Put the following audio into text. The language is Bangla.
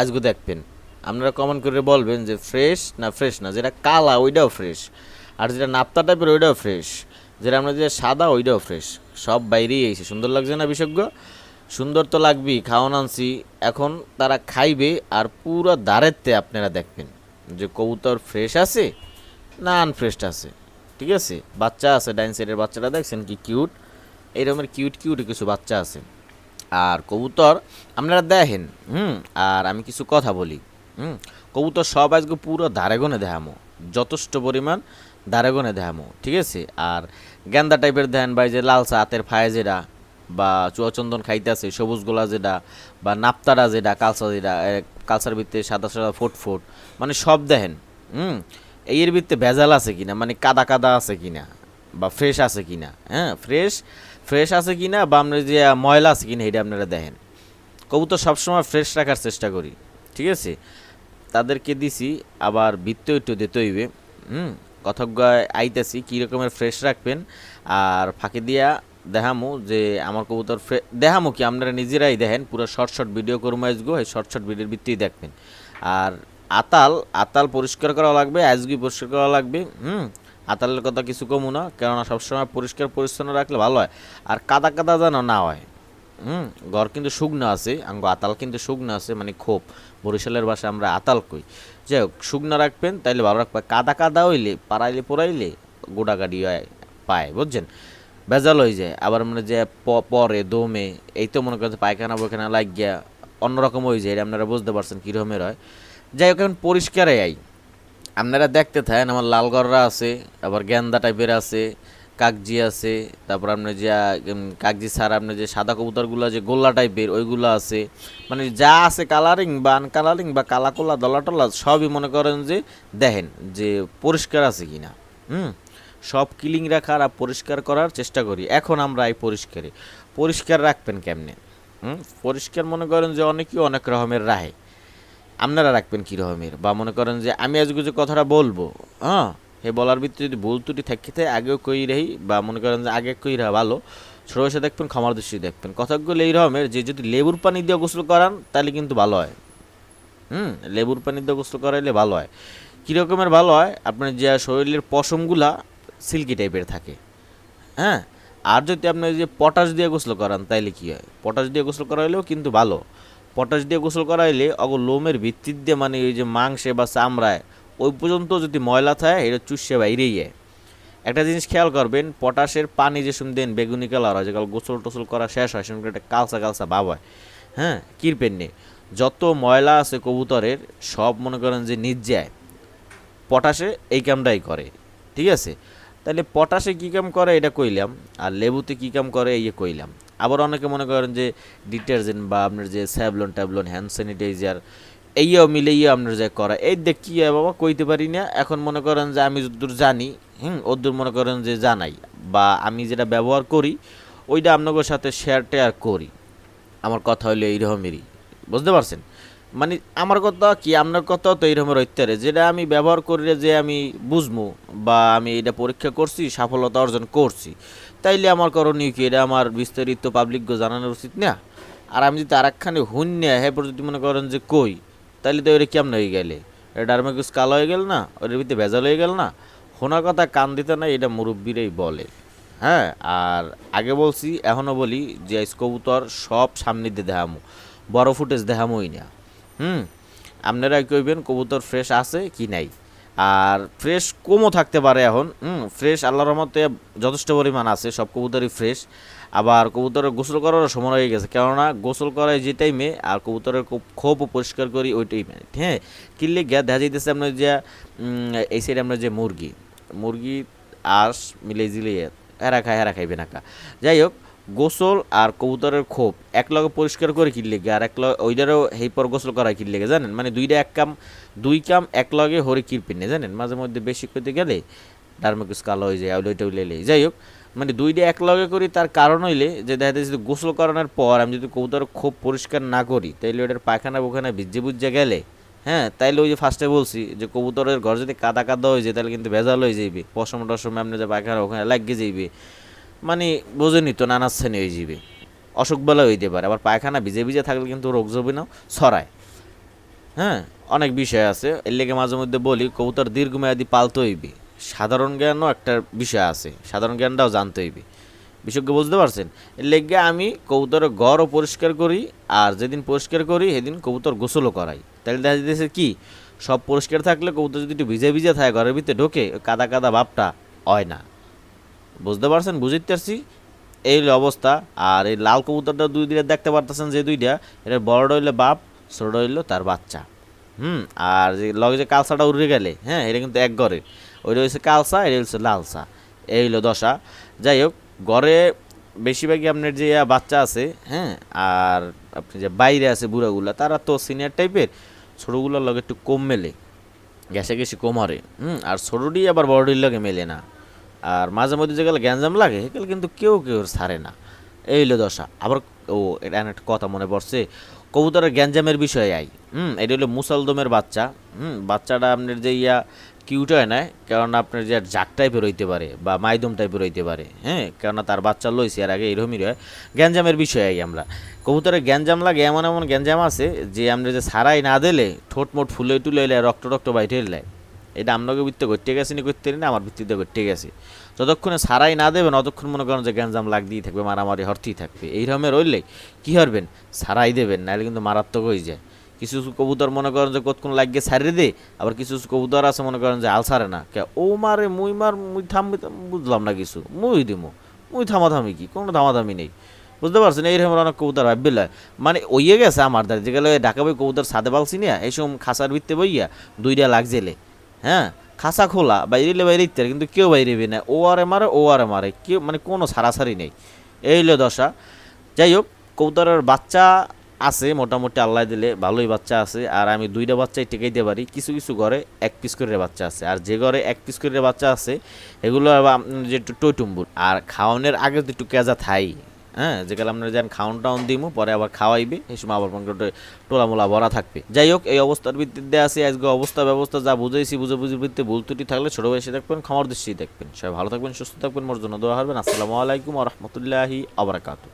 আজকে দেখবেন। আপনারা কমেন্ট করে বলবেন যে ফ্রেশ না ফ্রেশ না, যেটা কালা ওইটাও ফ্রেশ আর যেটা নাপ্তা টাইপের ওইটাও ফ্রেশ যেটা আমরা যে সাদা ওইটাও ফ্রেশ সব বাইরেই এসে, সুন্দর লাগছে না বিশেষজ্ঞ সুন্দর তো লাগবেই, খাওয়ান আনছি। এখন তারা খাইবে আর পুরো দাঁড়েতে আপনারা দেখবেন যে কবুতর ফ্রেশ আছে না আনফ্রেশ আছে। ঠিক আছে? বাচ্চা আছে, ডাইন সাইডের বাচ্চাটা দেখছেন কি কিউট এইরকমের কিউট কিউট কিছু বাচ্চা আছে। আর কবুতর আপনারা দেখেন, হুম, আর আমি কিছু কথা বলি, হুম, কবুতর সব আজকে পুরো ধারেগনে দেখামো, যথেষ্ট পরিমাণ ধারেগনে দেখামো, ঠিক আছে? আর গেন্দা টাইপের দেন বা যে লালসা হাতের ফায়ে যেটা বা চুয়াচন্দন খাইতেছে, সবুজ গোলা যেটা বা নাপ্তারা যেটা কালসা যেটা কালসার ভিত্তে সাদা সাদা ফুট ফুট মানে সব দেখেন, হুম, এর ভিত্তে ভেজাল আছে কিনা মানে কাদা কাদা আছে কিনা বা ফ্রেশ আছে কিনা হ্যাঁ ফ্রেশ ফ্রেশ আছে কি না, বা আপনার যে ময়লা আছে কি না, এটা আপনারা দেখেন। কবুতর সবসময় ফ্রেশ রাখার চেষ্টা করি, ঠিক আছে? তাদেরকে দিছি, আবার বৃত্ত একটু দিতে হইবে, হুম? কথজ্ঞায় আইতাছি, কী রকমের ফ্রেশ রাখবেন, আর ফাঁকি দিয়া দেখামু যে, আমার কবুতর দেখামু কি, আপনারা নিজেরাই দেখেন, পুরো শর্ট শর্ট ভিডিও করব আজগো, এই শর্ট শর্ট ভিডিওর ভিত্তিই দেখবেন। আর আতাল আতাল পরিষ্কার করা লাগবে, আজগি পরিষ্কার করা লাগবে, হুম? আতালের কথা কিছু কমু না, কেননা সবসময় পরিষ্কার পরিচ্ছন্ন রাখলে ভালো হয়। আর কাদা কাদা যেন না হয়। হুম? ঘর কিন্তু শুকনো আছে, আঙ্গ আতাল কিন্তু শুকনো আছে মানে খোপ। বরিশালের ভাষায় আমরা আতাল কই। যাই হোক, শুকনো রাখবেন, তাইলে ভালো রাখবে কাদা কাদা হইলে, পাড়াইলে পোড়াইলে গোডাগাডি হয়, পায়, বুঝছেন? ভেজাল হয়ে যায়। আবার মানে যে পরে, দমে, এই তো মনে করেন পায়খানা বয়খানা লাগিয়া অন্যরকম হয়ে যায়, এটা আপনারা বুঝতে পারছেন কীরকমের হয়। যাই হোক, এখন পরিষ্কারে আই। আপনারা দেখতে থাকেন, আমার লালগড়রা আছে, আবার গেন্দা টাইপের আছে, কাকজি আছে, তারপর আপনার যে কাকজি ছাড়া আপনার যে সাদা কবুতরগুলো, যে গোল্লা টাইপের, ওইগুলো আছে। মানে যা আছে কালারিং বা আনকালারিং বা কালা কোলা দলা টলা সবই মনে করেন যে দেখেন যে পরিষ্কার আছে কি না হুম? সব ক্লিং রাখার আর পরিষ্কার করার চেষ্টা করি। এখন আমরা এই পরিষ্কারে। পরিষ্কার রাখবেন কেমনে? হুম? পরিষ্কার মনে করেন যে অনেকেই অনেক রকমের রাহে আপনারা রাখবেন কী রকমের? বা মনে করেন যে আমি আজকে যে কথাটা বলব হ্যাঁ? হে বলার ভিত্তিতে যদি ভুল ত্রুটি থাকে থাকে আগেও কই রহি বা মনে করেন যে আগে কই রা ভালো, ছোটো বয়সে দেখবেন, ক্ষমার দৃষ্টি দেখবেন। কথাগুলো এই রকমের যে যদি লেবুর পানি দিয়ে গোসল করান, তাহলে কিন্তু ভালো হয়। হুম? লেবুর পানি দিয়ে গোসল করাইলে ভালো হয়। কী রকমের ভালো হয়? আপনার যে শরীরের পশমগুলা সিল্কি টাইপের থাকে। হ্যাঁ? আর যদি আপনি যে পটাশ দিয়ে গোসল করান, তাইলে কী হয়? পটাশ দিয়ে গোসল করাইলেও কিন্তু ভালো। পটাশ দিয়ে গোসল করাইলে অগ লোমের ভিত্তির দিয়ে মানে ওই যে মাংসে বা চামড়ায়, ওই পর্যন্ত যদি ময়লা থাকে, এটা চুষে বাইরেই যায় একটা জিনিস খেয়াল করবেন, পটাশের পানি যে সময় দেন, বেগুনি কালার হয়, যেগুলো গোসল টোসল করা শেষ হয়, সেরকম একটা কালসা কালসা ভাব হয়। হ্যাঁ কিরপেন নেই। যত ময়লা আছে কবুতরের, সব মনে করেন যে যায়। পটাশে এই কামটাই করে, ঠিক আছে? তাহলে পটাশে কী কাম করে, এটা কইলাম। আর লেবুতে কী কাম করে, এই কইলাম। আবার অনেকে মনে করেন যে ডিটারজেন্ট বা আপনার যে স্যাভলন ট্যাবলন হ্যান্ড স্যানিটাইজার এইও মিলেইও আপনার যে করা। এই দেখ কী বাবা, কইতে পারি না। এখন মনে করেন যে আমি যদ্দূর জানি, হুম ওদ্দূর মনে করেন যে জানাই বা আমি যেটা ব্যবহার করি, ওইটা আপনাদের সাথে শেয়ার টেয়ার করি। আমার কথা হইল এইরকমেরই। বুঝতে পারছেন? মানে আমার কথা কি, আপনার কথাও তো এইরকমের ঐত্যারে যেটা আমি ব্যবহার করি, যে আমি বুঝব বা আমি এটা পরীক্ষা করছি সফলতা অর্জন করছি। তাইলে আমার করণীয় কি? এটা আমার বিস্তারিত পাবলিককে জানানো উচিত না। আর আমি যদি আরেকখানে হুন না হ্যাঁ যদি মনে করেন যে কই, তাইলে তো এটা কেমন হয়ে গেলে? এটা ডার্মাকুস কালো হয়ে গেল না? ওটার ভিতরে ভেজাল হয়ে গেল না? শোনা কথা কান দিতে না এটা মুরব্বীরাই বলে। হ্যাঁ আর আগে বলছি এখনও বলি যে কবুতর সব সামনে দিয়ে দেখামো। বড় ফুটেজ দেখামোই না। হুম আপনারা কইবেন কবুতর ফ্রেশ আছে কি নাই। আর ফ্রেশ কমও থাকতে পারে এখন, হুম ফ্রেশ আল্লাহর রহমতে যথেষ্ট পরিমাণ আছে, সব কবুতরই ফ্রেশ আবার কবুতরের গোসল করারও সময় হয়ে গেছে, কেননা গোসল করায় যে টাইমে আর কবুতরের খুব খোপও পরিষ্কার করি ওই টাইমে হ্যাঁ। কিনলে গিয়া দেখা যাইতেছে আপনার যে এই সাইডে আমরা যে মুরগি মুরগি, আঁশ মিলে জিলে এরা খায় এরা খাইবে না কা যাই হোক গোসল আর কবুতরের খোপ এক লগে পরিষ্কার করে কিনলে গে আর এক লগে ওইটারও হেই পর গোসল করা কিনলে গে জানেন? মানে দুইটা এক কাম, দুই কাম এক লগে হরে কিরপিনে জানেন? মাঝে মধ্যে বেশি করতে গেলে ডার্মাকুস কালো হয়ে যায় ওইটা উইলে যাই হোক মানে দুইটা এক লগে করি, তার কারণ হইলে যে দেখা যাচ্ছে যদি গোসল করানোর পর আমি যদি কবুতর খোপ পরিষ্কার না করি, তাইলে ওটার পায়খানা বোখানা ভিজে বুঝে গেলে হ্যাঁ? তাইলে ওই যে ফার্স্টে বলছি যে কবুতরের ঘর যদি কাদা কাদা হয়ে যায় তাহলে কিন্তু ভেজাল হয়ে যাইবে। পশম টসম আপনি যে পায়খানা ওখানে লাগিয়ে যাইবে। মানে বোঝেনি তো নানা শ্রেণি হয়ে যাবে অসুখ বেলা হইতে পারে, আবার পায়খানা ভিজে ভিজে থাকলে কিন্তু রোগ জবি না ছড়ায়। হ্যাঁ অনেক বিষয় আছে, এর লেগে মাঝে মধ্যে বলি, কবুতর দীর্ঘমেয়াদী পালতে হইবে। সাধারণ জ্ঞানও একটা বিষয় আছে, সাধারণ জ্ঞানটাও জানতে হইবে। বিশেষজ্ঞ বুঝতে পারছেন? এর লেগে আমি কবুতরের ঘরও পরিষ্কার করি, আর যেদিন পরিষ্কার করি, সেদিন কবুতর গোসলও করাই। তাহলে দেখা যেতেছে কি, সব পরিষ্কার থাকলে কবুতর যদি একটু ভিজে ভিজে থাকে, ঘরের ভিতরে ঢোকে, কাদা কাদা ভাবটা হয় না। বুঝতে পারছেন? বুঝতে পারছি এই অবস্থা। আর এই লাল কবুতরটা দুই দিনে দেখতে পারতেছেন যে দুইটা। এটা বড়টা হইলে বাপ, ছোটটা হইল তার বাচ্চা। হুম? আর যে লগে যে কালসাটা উড়ে গেলে হ্যাঁ এটা কিন্তু এক ঘরের। ওইটা হচ্ছে কালসা, এটা হচ্ছে লালসা। এই হলো দশা। যাই হোক, ঘরে বেশিরভাগই আপনার যে বাচ্চা আছে হ্যাঁ আর আপনি যে বাইরে আছে বুড়াগুলা, তারা তো সিনিয়র টাইপের ছোটোগুলোর লগে একটু কম মেলে। গ্যাসে গেছে কম হুম? আর ছোটোটি আবার বড়টির লগে মেলে না। আর মাঝে মধ্যে যে যেগুলো গ্যাঞ্জাম লাগে, সেগুলো কিন্তু কেউ কেউ ছাড়ে না। এই হলো দশা। আবার ও এটা একটা কথা মনে পড়ছে, কবুতরের গ্যাঞ্জামের বিষয়ে আই। হুম, এটা হলো মুসালদমের বাচ্চা। হুম, বাচ্চাটা আপনার যে ইয়া কিউট হয় না কারণ আপনার যে জাক টাইপের হইতে পারে বা মাইদম টাইপের হইতে পারে হ্যাঁ কেননা তার বাচ্চা লইছে আর আগে এরকমই হয়। গ্যাঞ্জামের বিষয়ে আই আমরা। কবুতরের গ্যাঞ্জাম লাগে, এমন এমন গ্যাঞ্জাম আছে যে আমরা যে সারাই না দিলে ঠোঁট মোট ফুলে টুলে রক্ত রক্ত বাইটে এলে এটা আপনাকে ভিত্তি করতে গেছি নি করতে না আমার ভিত্তিতে করতে গেছি। যতক্ষণে সারাই না দেবেন, অতক্ষণ মনে করেন যে গ্যাঞ্জাম লাগতেই থাকবে, মারামারি হরতেই থাকবে। এই রকমের রইলে কী হরবেন সারাই দেবেন নাহলে কিন্তু মারাত্মক হয়ে যায়। কিছু কিছু কবুতর মনে করেন যে কতক্ষণ লাগিয়ে সারিয়ে দে আবার কিছু কিছু কবুতর আছে মনে করেন যে আল সারে না। কে, ও মারে, মুই মার, মুই থাম বুঝলাম না কিছু। মুই দিমু, মুই থামাথামি কি? কোনো থামাথামি নেই। বুঝতে পারছেন? এইরকম অনেক কবুতর ভাববিল মানে ওইয়ে গেছে আমার দ্বারা যে গেলে ঢাকা বই কবুতর সাদে পালছি না এইসব খাসার ভিত্তে বইয়া দুইটা লাগজেলে হ্যাঁ খাসা খোলা, বাইরে বাইরে ইত্যাদি, কিন্তু কেউ বাইরে না ও আরে মারে ও আরে মারে কেউ মানে কোনো সারাসারি নেই। এই হলো দশা। যাই হোক কবুতরের বাচ্চা আছে মোটামুটি, আল্লাহ দিলে ভালোই বাচ্চা আছে। আর আমি দুইটা বাচ্চাই টেকাইতে পারি। কিছু কিছু ঘরে এক পিস করে বাচ্চা আছে। আর যে ঘরে এক পিস করে বাচ্চা আছে, এগুলো যে টইটুম্বুর আর খাওয়ানোর আগে তো একটু কেজা থাই। হ্যাঁ যেখানে আপনারা যেন খাউন টাউন দিমু, পরে আবার খাওয়াইবে, এই সময় আবার পঙ্কটে টোলা মোলা ভরা থাকবে। যাই হোক, এই অবস্থার ভিত্তিতে আছে, আজকে অবস্থা ব্যবস্থা যা বুঝাইছি বুঝে বুঝে ভিত্তিতে ভুল ত্রুটি থাকলে ছোটো বয়সে দেখবেন, খামার দৃষ্টি দেখবেন। সবাই ভালো থাকবেন, সুস্থ থাকবেন মোর জন্য দোয়া হবেন আসসালামু আলাইকুম রহমতুল্লাহি আবরাকাতু